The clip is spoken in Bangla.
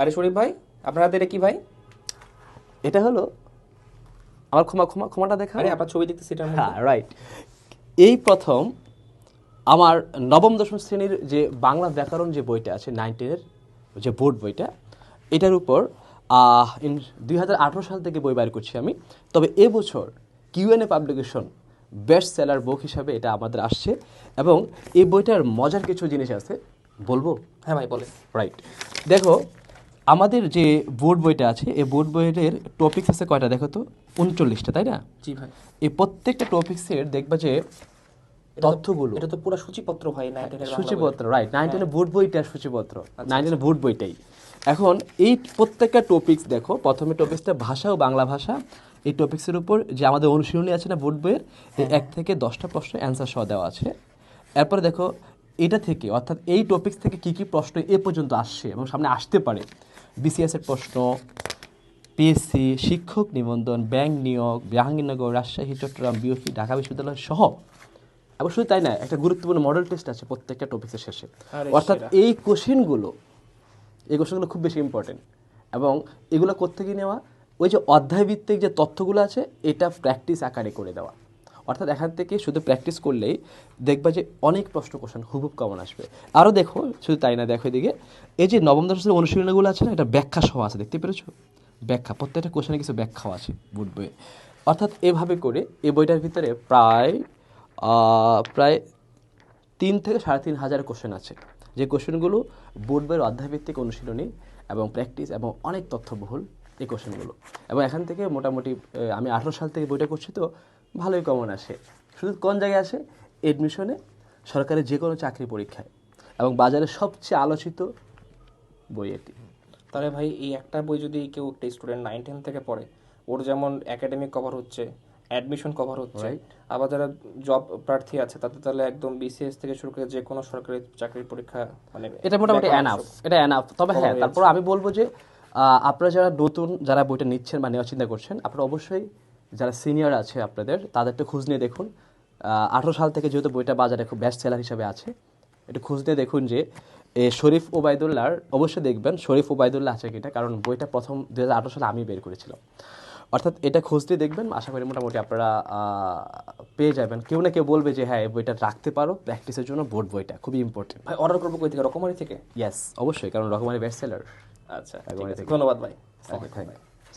আরে শরীফ ভাই আপনার হাতে এটা কি ভাই? এটা হলো আমার ক্ষমা ক্ষমা ক্ষমাটা দেখা আরে আপনার ছবি এটার মধ্যে। হ্যাঁ রাইট এই প্রথম আমার নবম দশম শ্রেণির যে বাংলা ব্যাকরণ যে বইটা আছে নাইনটিনের যে বোর্ড বইটা এটার উপর ইন দুই হাজার আঠেরো সাল থেকে বই বাইর করছি আমি। তবে এবছর QNA publication best seller book হিসাবে এটা আমাদের আসছে এবং এই বইটার মজার কিছু জিনিস আছে। বলব? হ্যাঁ ভাই বলে রাইট দেখো আমাদের যে বোর্ড বইটা আছে এই বোর্ড বইয়ের টপিকস আছে কয়টা দেখো তো? উনচল্লিশটা তাই না? জি ভাই। এই প্রত্যেকটা টপিক্সের দেখবা যে তথ্যগুলো। এটা তো পুরো সূচিপত্র হয় না এটা সূচিপত্র রাইট নাইনটিনে বোর্ড বইটা সূচিপত্র। নাইনটিনে বোর্ড বইটাই। এখন এই প্রত্যেকটা টপিক্স দেখো প্রথমে টপিক্সটা ভাষা ও বাংলা ভাষা। এই টপিক্সের উপর যে আমাদের অনুশীলনী আছে না বোর্ড বইয়ের এই এক থেকে দশটা প্রশ্ন অ্যান্সার সহ দেওয়া আছে। এরপরে দেখো এটা থেকে অর্থাৎ এই টপিক্স থেকে কি কি প্রশ্ন এ পর্যন্ত আসছে এবং সামনে আসতে পারে বিসিএস এর প্রশ্ন পিএসসি শিক্ষক নিবন্ধন ব্যাংক নিয়োগ জাহাঙ্গীরনগর রাজশাহী চট্টগ্রাম বিওপি ঢাকা বিশ্ববিদ্যালয় সহ। এবং শুধু তাই না একটা গুরুত্বপূর্ণ মডেল টেস্ট আছে প্রত্যেকটা টপিকের শেষে। অর্থাৎ। এই কোশ্চেনগুলো এই কোশ্চেনগুলো খুব বেশি ইম্পর্টেন্ট এবং এগুলো কোত্থেকে নেওয়া? ওই যে অধ্যায় ভিত্তিক যে তথ্যগুলো আছে এটা প্র্যাকটিস আকারে করে দেওয়া। অর্থাৎ এখান থেকে শুধু প্র্যাকটিস করলেই দেখবা যে অনেক প্রশ্ন কোশ্চেন হুবহুব কমন আসবে। আরও দেখো, শুধু তাই না, দেখো এদিকে। এই যে নবম দশমের অনুশীলনগুলো আছে না, এটা ব্যাখ্যা সহ আছে, দেখতে পেরেছ? ব্যাখ্যা, প্রত্যেকটা কোশ্চেনে কিছু ব্যাখ্যাও আছে বুট বইয়ে অর্থাৎ এভাবে করে এই বইটার ভিতরে প্রায় প্রায় তিন থেকে সাড়ে তিন হাজার কোশ্চেন আছে। যে কোশ্চেনগুলো বোর্ড বইয়ের অধ্যায়ভিত্তিক অনুশীলনী এবং প্র্যাকটিস এবং অনেক তথ্যবহুল। এই কোশ্চেনগুলো। এবং এখান থেকে মোটামুটি আমি আঠারো সাল থেকে বইটা করছি তো ভালোই কমন আসে। শুধু কোন জায়গায় আসে? এডমিশনে সরকারের যে কোনো চাকরি পরীক্ষায়। এবং বাজারে সবচেয়ে আলোচিত বই এটি। তাহলে ভাই এই একটা বই যদি কেউ একটা স্টুডেন্ট নাইন টেন থেকে পড়ে ওর যেমন একাডেমিক কভার হচ্ছে অ্যাডমিশন কভার হচ্ছে আবার যারা জব প্রার্থী আছে তাদের তাহলে একদম বিসিএস থেকে শুরু করে যে কোনো সরকারি চাকরির পরীক্ষা মানে এটা মোটামুটি এনাফ এটা এনাফ তবে হ্যাঁ তারপর আমি বলব যে আপনারা যারা নতুন, যারা বইটা নিচ্ছেন বা নেওয়ার চিন্তা করছেন, আপনারা অবশ্যই যারা সিনিয়র আছে আপনাদের, তাদেরটা খোঁজ নিয়ে দেখুন। আঠারো সাল থেকে যেহেতু বইটা বাজারে খুব বেস্ট সেলার হিসেবে আছে একটু খোঁজ নিয়ে দেখুন যে, এ, শরীফ ওবায়দুল্লাহর, অবশ্যই দেখবেন শরীফ ওবায়দুল্লাহ আছে কিনা, কারণ বইটা প্রথম দু হাজার আঠেরো সালে আমি বের করেছিলাম। অর্থাৎ এটা খোঁজ দিয়ে দেখবেন, আশা করি মোটামুটি আপনারা পেয়ে যাবেন। কেউ না কেউ বলবে যে হ্যাঁ এই বইটা রাখতে পারো প্র্যাকটিসের জন্য বোর্ড বইটা, খুবই ইম্পর্টেন্ট ভাই অর্ডার করব কই থেকে? রকমারি থেকে? ইয়েস অবশ্যই, কারণ রকমারি বেস্ট সেলার আচ্ছা ঠিক আছে ধন্যবাদ ভাই থ্যাংক you.